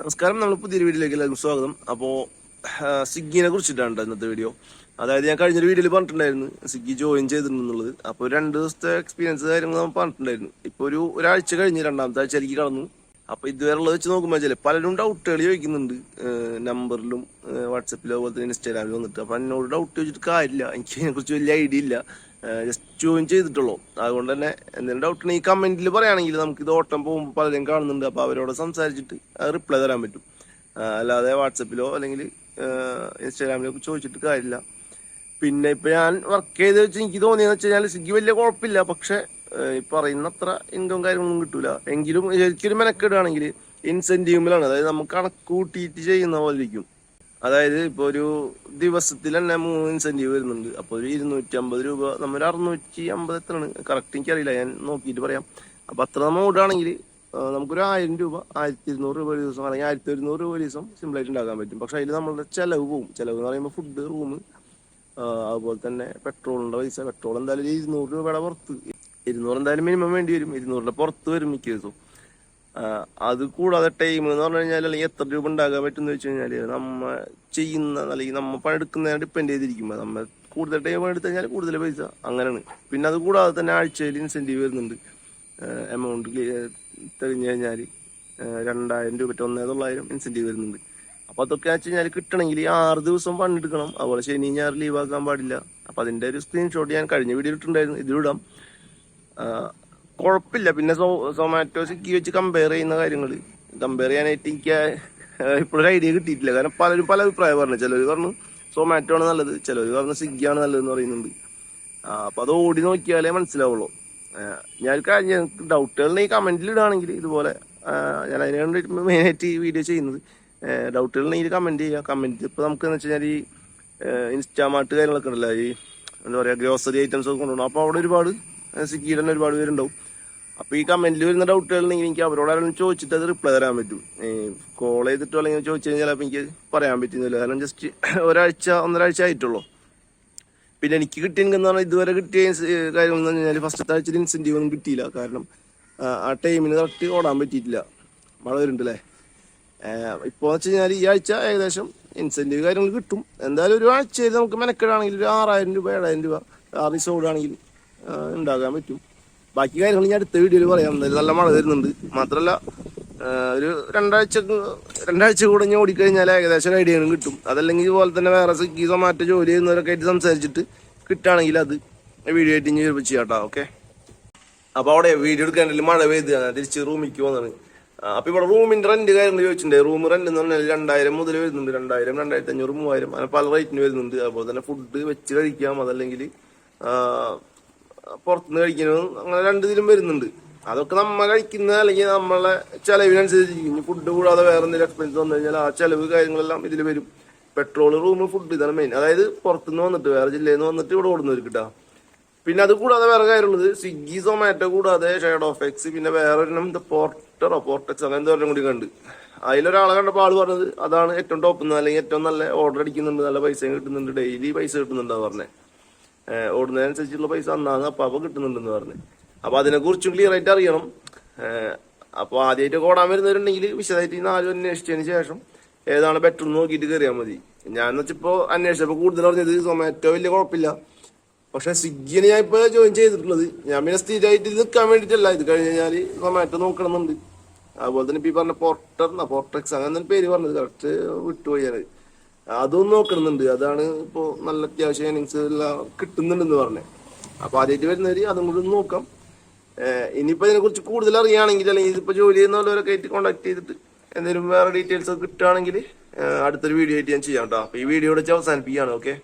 നമസ്കാരം. നമ്മൾ പുതിയൊരു വീഡിയോയിലേക്ക് എല്ലാവർക്കും സ്വാഗതം. അപ്പോൾ സ്വിഗ്ഗിനെ കുറിച്ചിട്ടാണ് ട്ടോ ഇന്നത്തെ വീഡിയോ. അതായത് ഞാൻ കഴിഞ്ഞൊരു വീഡിയോയിൽ പറഞ്ഞിട്ടുണ്ടായിരുന്നു സ്വിഗ്ഗി ജോയിൻ ചെയ്തിട്ടുണ്ടെന്നുള്ളത്. അപ്പോൾ രണ്ട് ദിവസത്തെ എക്സ്പീരിയൻസ് കാര്യങ്ങൾ നമ്മൾ പറഞ്ഞിട്ടുണ്ടായിരുന്നു. ഇപ്പോൾ ഒരു ഒരാഴ്ച കഴിഞ്ഞ് രണ്ടാമത്തെ ആഴ്ച എനിക്ക് കടന്നു. അപ്പോൾ ഇതുവരെ ഉള്ളത് വെച്ച് നോക്കുമ്പോൾ ചില പലരും ഡൗട്ടുകൾ ചോദിക്കുന്നുണ്ട്. നമ്പറിലും വാട്സപ്പിലും അതുപോലെ തന്നെ ഇൻസ്റ്റാഗ്രാമിലും വന്നിട്ട്. അപ്പോൾ എന്നോട് ഡൗട്ട് ചോദിച്ചിട്ട് കാര്യമില്ല. എനിക്ക് അതിനെക്കുറിച്ച് വലിയ ഐഡിയ ഇല്ല. ജസ്റ്റ് ജോയിൻ ചെയ്തിട്ടുള്ളൂ. അതുകൊണ്ട് തന്നെ എന്തെങ്കിലും ഡൗട്ട് ഈ കമന്റിൽ പറയുകയാണെങ്കിൽ നമുക്ക് ഇത് ഓട്ടം പോകുമ്പോൾ പലരും കാണുന്നുണ്ട്. അപ്പോൾ അവരോട് സംസാരിച്ചിട്ട് റിപ്ലൈ തരാൻ പറ്റും. അല്ലാതെ വാട്സപ്പിലോ അല്ലെങ്കിൽ ഇൻസ്റ്റാഗ്രാമിലോ ചോദിച്ചിട്ട് കാര്യമില്ല. പിന്നെ ഇപ്പൊ ഞാൻ വർക്ക് ചെയ്ത് വെച്ച് എനിക്ക് തോന്നിയെന്ന് വെച്ച് കഴിഞ്ഞാൽ സ്വിഗ്ഗി വലിയ കുഴപ്പമില്ല. പക്ഷെ പറയുന്ന അത്ര ഇൻകം കാര്യങ്ങളൊന്നും കിട്ടൂല. എങ്കിലും ശരിക്കും മെനക്കെടുകയാണെങ്കിൽ ഇൻസെന്റീവിലാണ് അതായത് നമുക്ക് കണക്ക് കൂട്ടിയിട്ട് ചെയ്യുന്ന പോലെ ഇരിക്കും. അതായത് ഇപ്പൊ ഒരു ദിവസത്തിൽ തന്നെ മൂന്ന് ഇൻസെന്റീവ് വരുന്നുണ്ട്. അപ്പൊ ഒരു ഇരുന്നൂറ്റി അമ്പത് രൂപ നമ്മൾ അറുന്നൂറ്റി അമ്പത് എത്രയാണ്? കറക്റ്റ് എനിക്കറിയില്ല ഞാൻ നോക്കിയിട്ട് പറയാം. അപ്പൊ അത്ര നമ്മൾ ഓടുകയാണെങ്കിൽ നമുക്കൊരു ആയിരം രൂപ ആയിരത്തി ഇരുന്നൂറ് രൂപ ഒരു ദിവസം അല്ലെങ്കിൽ ആയിരത്തി ഒരുന്നൂറ് രൂപ ഒരു ദിവസം സിമ്പിൾ ആയിട്ട് ഉണ്ടാക്കാൻ പറ്റും. പക്ഷെ അതിൽ നമ്മളുടെ ചെലവ് പോകും ചെലവ് എന്ന് പറയുമ്പോൾ ഫുഡ് റൂം അതുപോലെ തന്നെ പെട്രോളിന്റെ പൈസ. പെട്രോൾ എന്തായാലും ഇരുന്നൂറ് രൂപയുടെ പുറത്ത്. ഇരുന്നൂറ് എന്തായാലും മിനിമം വേണ്ടി വരും. ഇരുന്നൂറിന്റെ പുറത്ത് വരും മിക്ക ദിവസവും അത് കൂടാതെ ടൈം എന്ന് പറഞ്ഞു കഴിഞ്ഞാൽ അല്ലെങ്കിൽ എത്ര രൂപ ഉണ്ടാക്കാൻ പറ്റും എന്ന് വെച്ച് കഴിഞ്ഞാൽ നമ്മ ചെയ്യുന്ന അല്ലെങ്കിൽ നമ്മ പണിയെടുക്കുന്നതിനെ ഡിപ്പെൻഡ് ചെയ്തിരിക്കും നമ്മൾ കൂടുതൽ ടൈം എടുത്തു കഴിഞ്ഞാൽ കൂടുതൽ പൈസ. അങ്ങനെയാണ്. പിന്നെ അത് കൂടാതെ തന്നെ ആഴ്ചയിൽ ഇൻസെന്റീവ് വരുന്നുണ്ട്. എമൗണ്ട് തെളിഞ്ഞു കഴിഞ്ഞാൽ രണ്ടായിരം രൂപ ഒന്നേ തൊള്ളായിരം ഇൻസെന്റീവ് വരുന്നുണ്ട്. അപ്പൊ അതൊക്കെ വെച്ച് കഴിഞ്ഞാൽ കിട്ടണമെങ്കിൽ ആറ് ദിവസം പണിയെടുക്കണം അതുപോലെ ശനി ലീവ് ആക്കാൻ പാടില്ല. അപ്പൊ അതിന്റെ ഒരു സ്ക്രീൻഷോട്ട് ഞാൻ കഴിഞ്ഞ വീഡിയോ ഇട്ടുണ്ടായിരുന്നു ഇതിലിടാം. കുഴപ്പമില്ല. പിന്നെ സൊമാറ്റോ സ്വിഗ്ഗി വെച്ച് കമ്പയർ ചെയ്യുന്ന കാര്യങ്ങൾ കമ്പയർ ചെയ്യാനായിട്ട് എനിക്ക് ഇപ്പോഴൊരു ഐഡിയ കിട്ടിയിട്ടില്ല. കാരണം പലരും പല അഭിപ്രായം പറഞ്ഞു. ചിലർ പറഞ്ഞു സൊമാറ്റോ ആണ് നല്ലത്. ചിലർ പറഞ്ഞു സ്വിഗ്ഗി ആണ് നല്ലതെന്ന് പറയുന്നുണ്ട്. ആ, അപ്പൊ അത് ഓടി നോക്കിയാലേ മനസ്സിലാവുള്ളൂ. ഞാൻ കാര്യം ഡൗട്ടുകൾ ഈ കമന്റിൽ ഇടുകയാണെങ്കിൽ ഇതുപോലെ ഞാൻ അതിന് മെയിൻ മെയിനായിട്ട് ഈ വീഡിയോ ചെയ്യുന്നത്. ഡൗട്ടുകൾ ഉണ്ടെങ്കിൽ കമന്റ് ചെയ്യുക. കമന്റ് ഇപ്പൊ നമുക്ക് എന്ന് വെച്ചാൽ ഈ ഇൻസ്റ്റാമാർട്ട് കാര്യങ്ങളൊക്കെ ഉണ്ടല്ലോ. ഈ എന്താ പറയാ ഗ്രോസറി ഐറ്റംസ് ഒക്കെ കൊണ്ടുപോകണം. അപ്പൊ അവിടെ ഒരുപാട് സ്വിഗ്ഗിയിൽ ഒരുപാട് പേരുണ്ടാവും. അപ്പൊ ഈ കമന്റിൽ വരുന്ന ഡൗട്ടുകൾ ഉണ്ടെങ്കിൽ എനിക്ക് അവരോട് ആരെങ്കിലും ചോദിച്ചിട്ട് അത് റിപ്ലൈ തരാൻ പറ്റും. കോൾ ചെയ്തിട്ടോ അല്ലെങ്കിൽ ചോദിച്ചു കഴിഞ്ഞാൽ ചിലപ്പോൾ എനിക്ക് പറയാൻ പറ്റുന്നില്ല. കാരണം ജസ്റ്റ് ഒരാഴ്ച ഒന്നരാഴ്ച ആയിട്ടുള്ളൂ. പിന്നെ എനിക്ക് കിട്ടിയ എന്ന് പറഞ്ഞാൽ ഇതുവരെ കിട്ടിയ കാര്യം എന്ന് പറഞ്ഞാൽ ഫസ്റ്റത്തെ ആഴ്ച ഇൻസെന്റീവ് ഒന്നും കിട്ടിയില്ല. കാരണം ആ, ആ ടൈമിന് കറക്റ്റ് ഓടാൻ പറ്റിയിട്ടില്ല. മഴ വരുന്നുണ്ടല്ലേ ഇപ്പോൾ വെച്ച് കഴിഞ്ഞാൽ ഈ ആഴ്ച ഏകദേശം ഇൻസെന്റീവ് കാര്യങ്ങൾ കിട്ടും. എന്തായാലും ഒരു ആഴ്ചയിൽ നമുക്ക് മെനക്കെടാണെങ്കിൽ ഒരു ആറായിരം രൂപ ഏഴായിരം രൂപ ആറ് ദിവസം ഓടുകയാണെങ്കിൽ ആ, ഉണ്ടാക്കാൻ പറ്റും. ബാക്കി കാര്യങ്ങൾ ഞാൻ അടുത്ത വീഡിയോയിൽ പറയാം. നല്ല മഴ വരുന്നുണ്ട്. മാത്രമല്ല ഒരു രണ്ടാഴ്ച രണ്ടാഴ്ച കൂടെ ഞാൻ ഓടിക്കഴിഞ്ഞാൽ ഏകദേശം ഒരു ഐഡിയകളും കിട്ടും. അതല്ലെങ്കിൽ ഇതുപോലെ തന്നെ വേറെ സ്വിഗ്ഗി സൊമാറ്റോ ജോലി ചെയ്യുന്നവരൊക്കെ ആയിട്ട് സംസാരിച്ചിട്ട് കിട്ടുകയാണെങ്കിൽ അത് വീഡിയോ ആയിട്ട് ഇനി വരുമ്പോൾ ചെയ്യാം കേട്ടോ ഓക്കെ അപ്പോൾ അവിടെ വീഡിയോ എടുക്കാണ്ടില്ല മഴ പെയ്ത് തിരിച്ച് റൂമിലേക്ക് പോകുന്നത് അപ്പൊ ഇവിടെ റൂമിന്റെ റെന്റ് കാര്യങ്ങൾ ചോദിച്ചിട്ടുണ്ട്. റൂം റെന്റ് എന്ന് പറഞ്ഞാൽ രണ്ടായിരം മുതൽ വരുന്നുണ്ട്. രണ്ടായിരം രണ്ടായിരത്തി അഞ്ഞൂറ് മൂവായിരം. അങ്ങനെ പല റേറ്റിന് വരുന്നുണ്ട്. അതുപോലെ തന്നെ ഫുഡ് വെച്ച് കഴിക്കാം. അതല്ലെങ്കിൽ പുറത്തുനിന്ന് കഴിക്കുന്നതും അങ്ങനെ രണ്ട് ഇതിലും വരുന്നുണ്ട്. അതൊക്കെ നമ്മൾ കഴിക്കുന്ന അല്ലെങ്കിൽ നമ്മളെ ചെലവിനനുസരിച്ച് ഫുഡ് കൂടാതെ വേറെ എന്തെങ്കിലും എക്സ്പെൻസ് വന്നു കഴിഞ്ഞാൽ ആ ചെലവ് കാര്യങ്ങളെല്ലാം ഇതിൽ വരും. പെട്രോൾ റൂം ഫുഡ് ഇതാണ് മെയിൻ അതായത് പുറത്തുനിന്ന് വന്നിട്ട് വേറെ ജില്ലയിൽ നിന്ന് വന്നിട്ട് ഇവിടെ ഓടുന്നവർക്ക് കിട്ടാ പിന്നെ അത് കൂടാതെ വേറെ കാര്യമുള്ളത് സ്വിഗ്ഗി സൊമാറ്റോ കൂടാതെ ഷെയർഡ് ഓഫ് എക്സ് പിന്നെ വേറെ ഒരെണ്ണം ഇത് പോർട്ടറോ പോർട്ടെക്സ് അങ്ങനെ എന്തോരം കൂടി കണ്ട്. അതിലൊരാളെ കണ്ടപ്പോൾ ആൾ പറഞ്ഞത് അതാണ് ഏറ്റവും ടോപ്പ് അല്ലെങ്കിൽ ഏറ്റവും നല്ല ഓർഡർ അടിക്കുന്നുണ്ട് നല്ല പൈസ കിട്ടുന്നുണ്ട് ഡെയിലി പൈസ കിട്ടുന്നുണ്ടാ പറഞ്ഞേ. ഓടുന്നതിനനുസരിച്ചുള്ള പൈസ അന്നാന്ന് അപ്പൊ അപ്പൊ കിട്ടുന്നുണ്ടെന്ന് പറഞ്ഞ്. അപ്പൊ അതിനെ കുറിച്ചും ക്ലിയർ ആയിട്ട് അറിയണം. അപ്പോൾ അപ്പൊ ആദ്യമായിട്ട് ഓടാൻ വരുന്നവരുണ്ടെങ്കിൽ വിശദമായിട്ട് ഈ നാലും അന്വേഷിച്ചതിന് ശേഷം ഏതാണ് ബെറ്റർ എന്ന് നോക്കിയിട്ട് കയറിയാൽ മതി. ഞാൻ വെച്ചപ്പോ അന്വേഷിച്ചപ്പോ കൂടുതൽ പറഞ്ഞത് സൊമാറ്റോ വലിയ കുഴപ്പമില്ല. പക്ഷെ സ്വിഗ്ഗിന് ഞാൻ ഇപ്പൊ ജോയിൻ ചെയ്തിട്ടുള്ളത്. ഞാൻ പിന്നെ സ്ഥിരമായിട്ട് നിൽക്കാൻ വേണ്ടിയിട്ടല്ല. ഇത് കഴിഞ്ഞ് കഴിഞ്ഞാൽ സൊമാറ്റോ നോക്കണമെന്നുണ്ട്. അതുപോലെ തന്നെ ഇപ്പൊ ഈ പറഞ്ഞ പോർട്ടർ പോർട്ടക്സ് അങ്ങനെ പേര് പറഞ്ഞത്. കറക്റ്റ് വിട്ടുപോയി അതും നോക്കണമെന്നുണ്ട് അതാണ് ഇപ്പോ നല്ല അത്യാവശ്യം ഇന്നിങ്സ് എല്ലാം കിട്ടുന്നുണ്ടെന്ന് പറഞ്ഞത് അപ്പൊ ആദ്യമായിട്ട് വരുന്നവര് അതും കൂടി നോക്കാം. ഇനിയിപ്പോ ഇതിനെ കുറിച്ച് കൂടുതൽ അറിയുകയാണെങ്കിൽ അല്ലെങ്കിൽ ഇതിപ്പോ ജോലി ചെയ്യുന്നവരൊക്കെ ആയിട്ട് കോണ്ടാക്ട് ചെയ്തിട്ട് എന്തെങ്കിലും വേറെ ഡീറ്റെയിൽസ് കിട്ടുകയാണെങ്കിൽ അടുത്തൊരു വീഡിയോ ആയിട്ട് ഞാൻ ചെയ്യാം കേട്ടോ അപ്പൊ ഈ വീഡിയോ വെച്ച് അവസാനിപ്പിക്കുകയാണ് ഓക്കെ